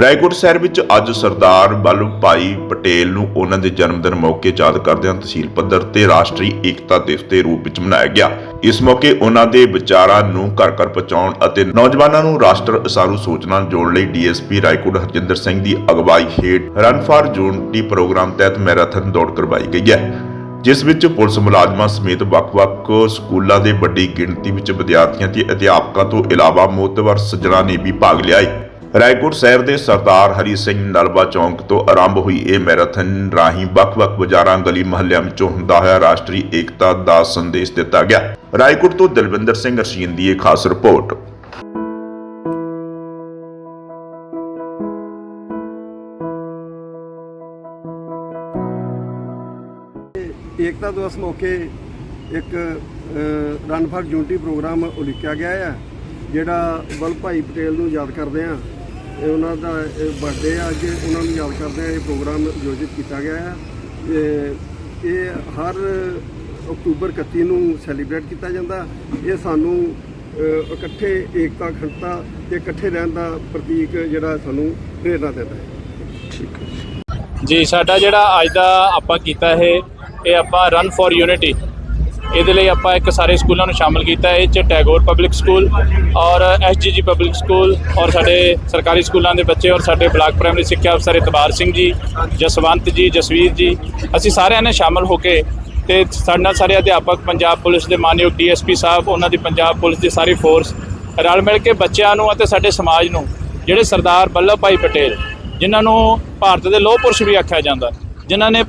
ਰਾਏਕੋਟ ਸ਼ਹਿਰ ਵਿੱਚ ਅੱਜ ਸਰਦਾਰ ਵੱਲਭ ਭਾਈ ਪਟੇਲ ਨੂੰ ਉਹਨਾਂ ਦੇ ਜਨਮ ਦਿਨ ਮੌਕੇ ਯਾਦ ਕਰਦਿਆਂ ਤਹਿਸੀਲ ਪੱਧਰ ਤੇ ਰਾਸ਼ਟਰੀ ਏਕਤਾ ਦਿਵਸ ਦੇ ਰੂਪ ਵਿੱਚ ਮਨਾਇਆ ਗਿਆ। ਇਸ ਮੌਕੇ ਉਹਨਾਂ ਦੇ ਵਿਚਾਰਾਂ ਨੂੰ ਘਰ ਘਰ ਪਹੁੰਚਾਉਣ ਅਤੇ ਨੌਜਵਾਨਾਂ ਨੂੰ ਰਾਸ਼ਟਰ ਅਸਾਰੂ ਸੋਚ ਨਾਲ ਜੋੜਨ ਲਈ ਡੀਐਸਪੀ ਰਾਏਕੋਟ ਹਰਜਿੰਦਰ ਸਿੰਘ ਦੀ ਅਗਵਾਈ ਹੇਠ ਰਨ ਫਾਰ ਯੂਨਿਟੀ ਪ੍ਰੋਗਰਾਮ ਤਹਿਤ ਮੈਰਾਥਨ ਦੌੜ ਕਰਵਾਈ ਗਈ ਹੈ। ਜਿਸ ਵਿੱਚ ਪੁਲਿਸ ਮੁਲਾਜ਼ਮਾਂ ਸਮੇਤ ਵੱਖ-ਵੱਖ ਸਕੂਲਾਂ ਦੇ ਵੱਡੀ ਗਿਣਤੀ ਵਿੱਚ ਵਿਦਿਆਰਥੀਆਂ ਤੇ ਅਧਿਆਪਕਾਂ ਤੋਂ ਇਲਾਵਾ ਮੋਤਵਰ ਸੱਜਣਾ ਨੇ ਵੀ ਭਾਗ ਲਿਆ ਰਾਏਕੋਟ ਸ਼ਹਿਰ ਦੇ ਸਰਦਾਰ ਹਰੀ ਸਿੰਘ ਨਲਵਾ ਚੌਂਕ ਤੋਂ ਆਰੰਭ ਹੋਈ ਇਹ ਮੈਰਾਥਨ ਰਾਹੀਂ ਵੱਖ-ਵੱਖ ਬਾਜ਼ਾਰਾਂ, ਗਲੀ ਮੁਹੱਲਿਆਂ ਵਿੱਚੋਂ ਹੁੰਦਾ ਹੋਇਆ ਰਾਸ਼ਟਰੀ ਏਕਤਾ ਦਾ ਸੰਦੇਸ਼ ਦਿੱਤਾ ਗਿਆ। ਰਾਏਕੋਟ ਤੋਂ ਦਲਵਿੰਦਰ ਸਿੰਘ ਅਰਸ਼ੀਨ ਦੀ ਇਹ ਖਾਸ ਰਿਪੋਰਟ। ਏਕਤਾ ਦਿਵਸ ਮੌਕੇ ਇੱਕ ਰਨ ਫਾਰ ਯੂਨਿਟੀ ਪ੍ਰੋਗਰਾਮ ਉਲੀਕਿਆ ਗਿਆ ਹੈ ਜਿਹੜਾ ਵਲਭ ਭਾਈ ਪਟੇਲ ਨੂੰ ਯਾਦ ਕਰਦੇ ਆ। ਇਹ ਉਹਨਾਂ ਦਾ ਬਰਥਡੇ ਆ, ਅੱਜ ਉਹਨਾਂ ਨੂੰ ਯਾਦ ਕਰਦੇ ਆ, ਇਹ ਪ੍ਰੋਗਰਾਮ ਆਯੋਜਿਤ ਕੀਤਾ ਗਿਆ ਹੈ ਇਹ- ਇਹ ਹਰ ਅਕਤੂਬਰ 31 ਨੂੰ ਸੈਲੀਬ੍ਰੇਟ ਕੀਤਾ ਜਾਂਦਾ। ਇਹ ਸਾਨੂੰ ਇਕੱਠੇ ਏਕਤਾ, ਅਖੰਡਤਾ ਤੇ ਇਕੱਠੇ ਰਹਿਣ ਦਾ ਪ੍ਰਤੀਕ ਜਿਹੜਾ ਸਾਨੂੰ ਪ੍ਰੇਰਨਾ ਦਿੰਦਾ ਹੈ। ਜੀ, ਸਾਡਾ ਜਿਹੜਾ ਅੱਜ ਦਾ ਆਪਾਂ ਕੀਤਾ ਇਹ ਇਹ ਆਪਾਂ ਰਨ ਫॉर ਯੂਨਿਟੀ ਇਹਦੇ ਲਈ ਆਪਾਂ ਇੱਕ ਸਾਰੇ ਸਕੂਲਾਂ ਨੂੰ ਸ਼ਾਮਲ ਕੀਤਾ ਹੈ, ਇਹ ਚ ਟੈਗੋਰ ਪਬਲਿਕ ਸਕੂਲ ਔਰ ਐਸਜੀਜੀ ਪਬਲਿਕ ਸਕੂਲ ਔਰ ਸਾਡੇ ਸਰਕਾਰੀ ਸਕੂਲਾਂ ਦੇ ਬੱਚੇ ਔਰ ਸਾਡੇ ਬਲਾਕ ਪ੍ਰਾਇਮਰੀ ਸਿੱਖਿਆ ਅਫਸਰ ਇਤਬਾਰ ਸਿੰਘ ਜੀ, ਜਸਵੰਤ ਜੀ, ਜਸਵੀਰ ਜੀ, ਅਸੀਂ ਸਾਰਿਆਂ ਨੇ ਸ਼ਾਮਲ ਹੋ ਕੇ ਤੇ ਸਾਡੇ ਨਾਲ ਸਾਰੇ ਅਧਿਆਪਕ, ਪੰਜਾਬ ਪੁਲਿਸ ਦੇ ਮਾਨਯੋਗ ਡੀਐਸਪੀ ਸਾਹਿਬ, ਉਹਨਾਂ ਦੀ ਪੰਜਾਬ ਪੁਲਿਸ ਦੀ ਸਾਰੀ ਫੋਰਸ ਰਲ ਮਿਲ ਕੇ ਬੱਚਿਆਂ ਨੂੰ ਅਤੇ ਸਾਡੇ ਸਮਾਜ ਨੂੰ, ਜਿਹੜੇ ਸਰਦਾਰ ਵੱਲਭ ਭਾਈ ਪਟੇਲ, ਜਿਨ੍ਹਾਂ ਨੂੰ ਭਾਰਤ ਦੇ ਲੋਹ ਪੁਰਸ਼ ਵੀ ਆਖਿਆ ਜਾਂਦਾ, ਜਿਨ੍ਹਾਂ ਨੇ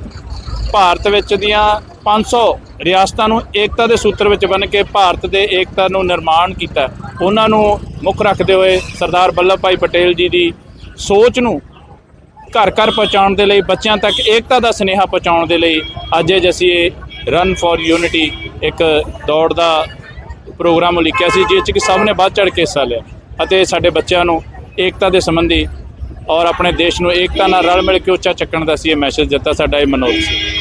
ਭਾਰਤ ਵਿੱਚ ਦੀਆਂ 500 ਰਿਆਸਤਾਂ ਨੂੰ ਏਕਤਾ ਦੇ ਸੂਤਰ ਵਿੱਚ ਬੰਨ੍ਹ ਕੇ ਭਾਰਤ ਦੇ ਏਕਤਾ ਨੂੰ ਨਿਰਮਾਣ ਕੀਤਾ ਉਹਨਾਂ ਨੂੰ ਮੁੱਖ ਰੱਖਦੇ ਹੋਏ ਸਰਦਾਰ ਵੱਲਭ ਭਾਈ ਪਟੇਲ ਜੀ ਦੀ ਸੋਚ ਨੂੰ ਘਰ ਘਰ ਪਹੁੰਚਾਉਣ ਦੇ ਲਈ, ਬੱਚਿਆਂ ਤੱਕ ਏਕਤਾ ਦਾ ਸੁਨੇਹਾ ਪਹੁੰਚਾਉਣ ਦੇ ਲਈ ਅੱਜ ਇਹ ਅਸੀਂ ਇਹ ਰਨ ਫॉर ਯੂਨਿਟੀ ਇੱਕ ਦੌੜ ਦਾ ਪ੍ਰੋਗਰਾਮ ਉਲੀਕਿਆ ਸੀ, ਜਿਸ 'ਚ ਕਿ ਸਭ ਨੇ ਵੱਧ ਚੜ੍ਹ ਕੇ ਹਿੱਸਾ ਲਿਆ ਅਤੇ ਸਾਡੇ ਬੱਚਿਆਂ ਨੂੰ ਏਕਤਾ ਦੇ ਸੰਬੰਧੀ ਔਰ ਆਪਣੇ ਦੇਸ਼ ਨੂੰ ਏਕਤਾ ਨਾਲ ਰਲ ਮਿਲ ਕੇ ਉੱਚਾ ਚੱਕਣ ਦਾ ਸੀ ਇਹ ਮੈਸੇਜ ਦਿੱਤਾ ਸਾਡਾ ਇਹ ਮਨੋਰਥ ਸੀ।